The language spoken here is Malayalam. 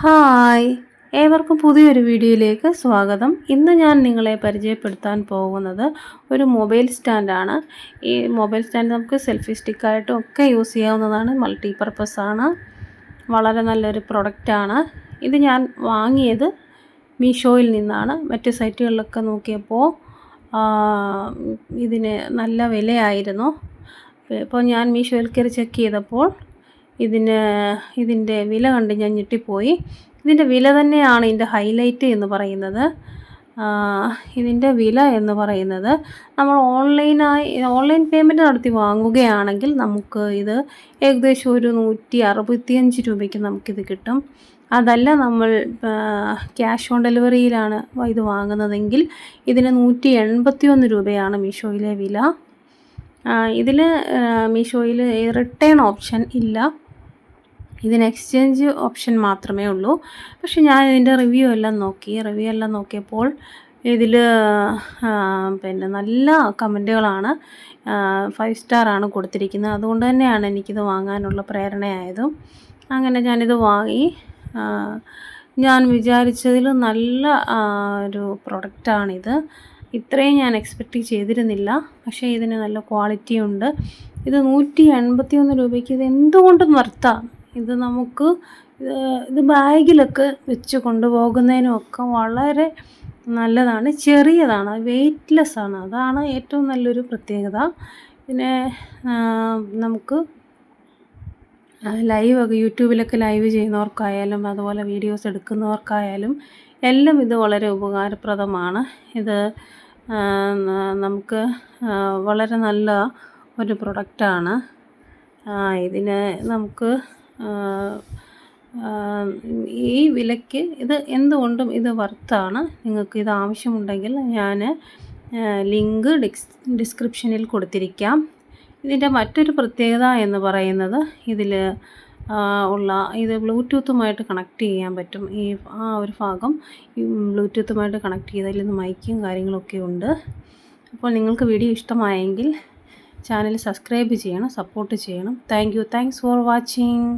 ഹായ്. ഏവർക്കും പുതിയൊരു വീഡിയോയിലേക്ക് സ്വാഗതം. ഇന്ന് ഞാൻ നിങ്ങളെ പരിചയപ്പെടുത്താൻ പോകുന്നത് ഒരു മൊബൈൽ സ്റ്റാൻഡാണ്. ഈ മൊബൈൽ സ്റ്റാൻഡ് നമുക്ക് സെൽഫി സ്റ്റിക്കായിട്ടും ഒക്കെ യൂസ് ചെയ്യാവുന്നതാണ്. മൾട്ടി ആണ്. വളരെ നല്ലൊരു പ്രൊഡക്റ്റാണ്. ഇത് ഞാൻ വാങ്ങിയത് മീഷോയിൽ നിന്നാണ്. മറ്റ് സൈറ്റുകളിലൊക്കെ നോക്കിയപ്പോൾ ഇതിന് നല്ല വിലയായിരുന്നു. ഇപ്പോൾ ഞാൻ മീഷോയിൽ കയറി ചെക്ക് ചെയ്തപ്പോൾ ഇതിന് ഇതിന്റെ വില കണ്ട് ഞാൻ ഞെട്ടിപ്പോയി. ഇതിന്റെ വില തന്നെയാണ് ഇതിന്റെ ഹൈലൈറ്റ് എന്ന് പറയുന്നത്. ഇതിന്റെ വില എന്ന് പറയുന്നത് നമ്മൾ ഓൺലൈനായി ഓൺലൈൻ പേയ്മെന്റ് നടത്തി വാങ്ങുകയാണെങ്കിൽ നമുക്ക് ഇത് ഏകദേശം ഒരു നൂറ്റി അറുപത്തിയഞ്ച് രൂപയ്ക്ക് നമുക്കിത് കിട്ടും. അതല്ല നമ്മൾ ക്യാഷ് ഓൺ ഡെലിവറിയിലാണ് ഇത് വാങ്ങുന്നതെങ്കിൽ ഇതിന് നൂറ്റി എൺപത്തി ഒന്ന് രൂപയാണ് മീഷോയിലെ വില. ഇതിൽ മീഷോയിൽ റിട്ടേൺ ഓപ്ഷൻ ഇല്ല. ഇതിന് എക്സ്ചേഞ്ച് ഓപ്ഷൻ മാത്രമേ ഉള്ളൂ. പക്ഷെ ഞാൻ ഇതിന്റെ റിവ്യൂ എല്ലാം നോക്കി. റിവ്യൂ എല്ലാം നോക്കിയപ്പോൾ ഇതിൽ പിന്നെ നല്ല കമന്റുകളാണ്. ഫൈവ് സ്റ്റാറാണ് കൊടുത്തിരിക്കുന്നത്. അതുകൊണ്ട് തന്നെയാണ് എനിക്കിത് വാങ്ങാനുള്ള പ്രേരണയായതും. അങ്ങനെ ഞാനിത് വാങ്ങി. ഞാൻ വിചാരിച്ചതിൽ നല്ല ഒരു പ്രൊഡക്റ്റാണിത് ഇത്രയും ഞാൻ എക്സ്പെക്റ്റ് ചെയ്തിരുന്നില്ല. പക്ഷേ ഇതിന് നല്ല ക്വാളിറ്റി ഉണ്ട്. ഇത് നൂറ്റി എൺപത്തി ഒന്ന് രൂപയ്ക്ക് ഇത് എന്തുകൊണ്ടും നിർത്താം? ഇത് നമുക്ക് ഇത് ബാഗിലൊക്കെ വെച്ച് കൊണ്ടുപോകുന്നതിനുമൊക്കെ വളരെ നല്ലതാണ്. ചെറിയതാണ് വെയ്റ്റ്ലെസ് ആണ്. അതാണ് ഏറ്റവും നല്ലൊരു പ്രത്യേകത. പിന്നെ നമുക്ക് ലൈവ് ഒക്കെ യൂട്യൂബിലൊക്കെ ലൈവ് ചെയ്യുന്നവർക്കായാലും അതുപോലെ വീഡിയോസ് എടുക്കുന്നവർക്കായാലും എല്ലാം ഇത് വളരെ ഉപകാരപ്രദമാണ്. ഇത് നമുക്ക് വളരെ നല്ല ഒരു പ്രൊഡക്റ്റാണ് ഇതിന് നമുക്ക് ഈ വിലയ്ക്ക് ഇത് എന്തുകൊണ്ടും ഇത് വർത്താണ് നിങ്ങൾക്ക് ഇത് ആവശ്യമുണ്ടെങ്കിൽ ഞാൻ ലിങ്ക് ഡിസ്ക്രിപ്ഷനിൽ കൊടുത്തിരിക്കാം. ഇതിന്റെ മറ്റൊരു പ്രത്യേകത എന്ന് പറയുന്നത് ഇതിൽ ഉള്ള ഇത് ബ്ലൂടൂത്തുമായിട്ട് കണക്ട് ചെയ്യാൻ പറ്റും. ഈ ആ ഒരു ഭാഗം ഈ ബ്ലൂടൂത്തുമായിട്ട് കണക്ട് ചെയ്തതിൽ നിന്ന് മൈക്കും കാര്യങ്ങളൊക്കെ ഉണ്ട്. അപ്പോൾ നിങ്ങൾക്ക് വീഡിയോ ഇഷ്ടമായെങ്കിൽ ചാനൽ സബ്സ്ക്രൈബ് ചെയ്യണം സപ്പോർട്ട് ചെയ്യണം. Thank you. Thanks for watching.